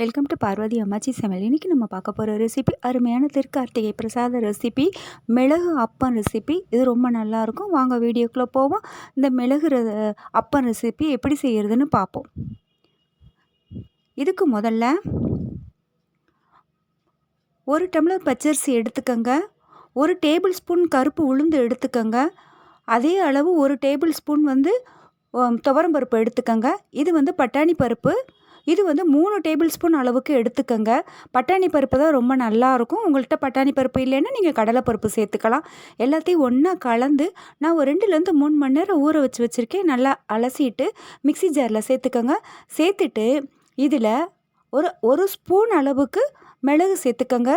Welcome to Parvati அம்மாச்சி சமையல் இன்றைக்கி நம்ம பார்க்க போகிற ரெசிபி அருமையான திருக்கார்த்திகை பிரசாத ரெசிபி மிளகு அப்பம் ரெசிபி இது ரொம்ப நல்லாயிருக்கும் வாங்க வீடியோக்குள்ளே போவோம். இந்த மிளகு அப்பம் ரெசிபி எப்படி செய்கிறதுன்னு பார்ப்போம். இதுக்கு முதல்ல ஒரு டம்ளர் பச்சரிசி எடுத்துக்கோங்க. ஒரு டேபிள் ஸ்பூன் கருப்பு உளுந்து எடுத்துக்கோங்க. அதே அளவு ஒரு டேபிள் ஸ்பூன் வந்து துவரம் பருப்பு எடுத்துக்கோங்க. இது வந்து பட்டாணி பருப்பு. இது வந்து மூணு டேபிள் ஸ்பூன் அளவுக்கு எடுத்துக்கோங்க. பட்டாணி பருப்பு தான் ரொம்ப நல்லாயிருக்கும் உங்கள்கிட்ட பட்டாணி பருப்பு இல்லைன்னா நீங்கள் கடலைப்பருப்பு சேர்த்துக்கலாம். எல்லாத்தையும் ஒன்றா கலந்து நான் ஒரு ரெண்டுலேருந்து மூணு மணி நேரம் ஊற வச்சு வச்சுருக்கேன். நல்லா அலசிட்டு மிக்சி ஜாரில் சேர்த்துக்கோங்க. சேர்த்துட்டு இதில் ஒரு ஒரு ஸ்பூன் அளவுக்கு மிளகு சேர்த்துக்கோங்க.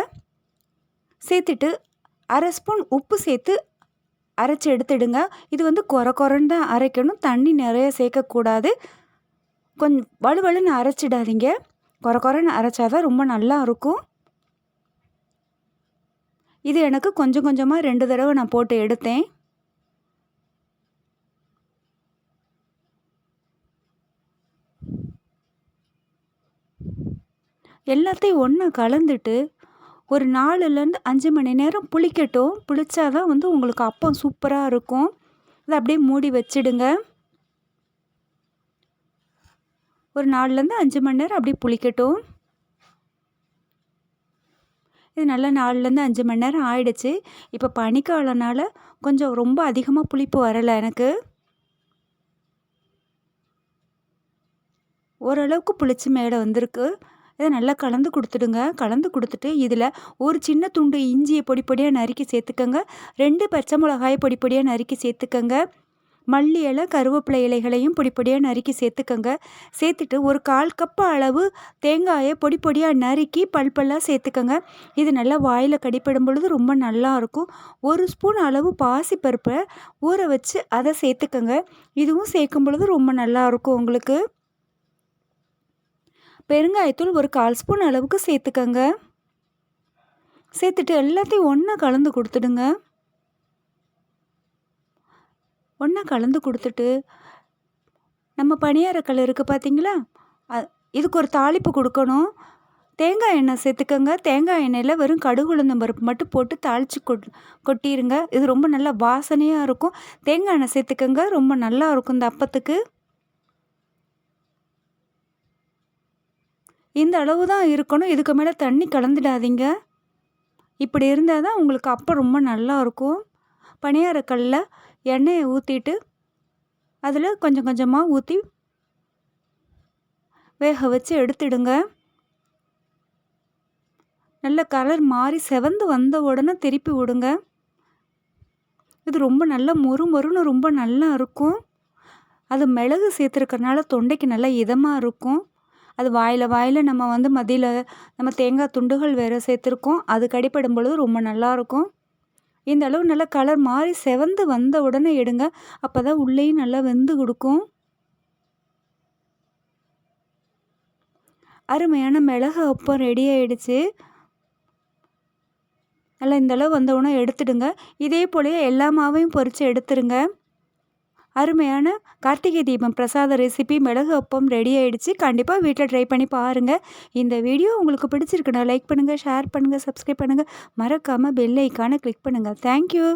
சேர்த்துட்டு அரை ஸ்பூன் உப்பு சேர்த்து அரைச்சி எடுத்துடுங்க. இது வந்து குறை குறைன்னு தான் அரைக்கணும். தண்ணி நிறைய சேர்க்கக்கூடாது. கொஞ்சம் வலுவலுன்னு அரைச்சிடாதீங்க. குறை குறைன்னு அரைச்சாதான் ரொம்ப நல்லா இருக்கும். இது எனக்கு கொஞ்சம் கொஞ்சமாக ரெண்டு தடவை நான் போட்டு எடுத்தேன். எல்லாத்தையும் ஒன்றா கலந்துட்டு ஒரு நாலுலேருந்து அஞ்சு மணி நேரம் புளிக்கட்டும். புளிச்சாதான் வந்து உங்களுக்கு அப்பம் சூப்பராக இருக்கும். அதை அப்படியே மூடி வச்சிடுங்க. ஒரு நாலுலேருந்து அஞ்சு மணி நேரம் அப்படியே புளிக்கட்டும். இது நல்லா நாலுலேருந்து அஞ்சு மணி நேரம் ஆயிடுச்சு. இப்போ பனிக்காலனால கொஞ்சம் ரொம்ப அதிகமாக புளிப்பு வரலை எனக்கு. ஓரளவுக்கு புளிச்சு மேலே வந்திருக்கு. இதை நல்லா கலந்து கொடுத்துடுங்க. கலந்து கொடுத்துட்டு இதில் ஒரு சின்ன துண்டு இஞ்சியை பொடி பொடியாக நறுக்கி சேர்த்துக்கோங்க. ரெண்டு பச்சை மிளகாயை பொடி பொடியாக நறுக்கி சேர்த்துக்கோங்க. மல்லி இலை கருவேப்பிலை இலைகளையும் பொடி பொடியாக நறுக்கி சேர்த்துக்கோங்க. சேர்த்துட்டு ஒரு கால் கப்பு அளவு தேங்காயை பொடி பொடியாக நறுக்கி பல்பெல்லாம் சேர்த்துக்கோங்க. இது நல்லா வாயில் கடிப்படும் பொழுது ரொம்ப நல்லாயிருக்கும் ஒரு ஸ்பூன் அளவு பாசிப்பருப்பை ஊற வச்சு அதை சேர்த்துக்கோங்க. இதுவும் சேர்க்கும் பொழுது ரொம்ப நல்லாயிருக்கும் உங்களுக்கு. பெருங்காயத்தூள் ஒரு கால் ஸ்பூன் அளவுக்கு சேர்த்துக்கோங்க. சேர்த்துட்டு எல்லாத்தையும் ஒன்றா கலந்து கொடுத்துடுங்க. ஒன்றா கலந்து கொடுத்துட்டு நம்ம பணியாரக்கல் இருக்குது பார்த்தீங்களா இதுக்கு ஒரு தாளிப்பு கொடுக்கணும். தேங்காய் எண்ணெய் சேர்த்துக்கோங்க. தேங்காய் எண்ணெயில் வெறும் கடுகு உளுந்தம் பருப்பு மட்டும் போட்டு தாளித்து கொட் கொட்டிடுங்க இது ரொம்ப நல்லா வாசனையாக இருக்கும். தேங்காய் எண்ணெய் சேர்த்துக்கோங்க. ரொம்ப நல்லா இருக்கும் இந்த அப்பத்துக்கு. இந்த அளவு தான் இருக்கணும். இதுக்கு மேலே தண்ணி கலந்துடாதீங்க. இப்படி இருந்தால் தான் உங்களுக்கு அப்பம் ரொம்ப நல்லா இருக்கும். பணியாரக்கல்லில் எண்ணெயை ஊற்றிட்டு அதில் கொஞ்சம் கொஞ்சமாக ஊற்றி வேக வச்சு எடுத்துடுங்க. நல்ல கலர் மாறி செவந்து வந்த உடனே திருப்பி விடுங்க. இது ரொம்ப நல்லா மொறு மொறுன்னு ரொம்ப நல்லா இருக்கும். அது மிளகு சேர்த்துருக்கறனால தொண்டைக்கு நல்லா இதமாக இருக்கும். அது வாயில் வாயில் நம்ம வந்து மதியில் நம்ம தேங்காய் துண்டுகள் வேறு சேர்த்துருக்கோம். அது கடிப்படும் பொழுது ரொம்ப நல்லாயிருக்கும் இந்த அளவு நல்லா கலர் மாறி செவந்து வந்த உடனே எடுங்க. அப்போ தான் உள்ளேயும் நல்லா வெந்து கொடுக்கும். அருமையான மிளகு அப்பம் ரெடி ஆகிடுச்சு நல்லா இந்த அளவு வந்த உடனே எடுத்துடுங்க. இதே போலயே எல்லா மாவையும் பொறித்து எடுத்துருங்க அருமையான கார்த்திகை தீபம் பிரசாத ரெசிபி மிளகு அப்பம் ரெடி ஆகிடுச்சு கண்டிப்பாக வீட்டில் ட்ரை பண்ணி பாருங்கள் இந்த வீடியோ உங்களுக்கு பிடிச்சிருக்குண்ணா லைக் பண்ணுங்கள் ஷேர் பண்ணுங்கள் சப்ஸ்கிரைப் பண்ணுங்கள் மறக்காமல் பெல் ஐக்கானை கிளிக் பண்ணுங்கள் தேங்க்யூ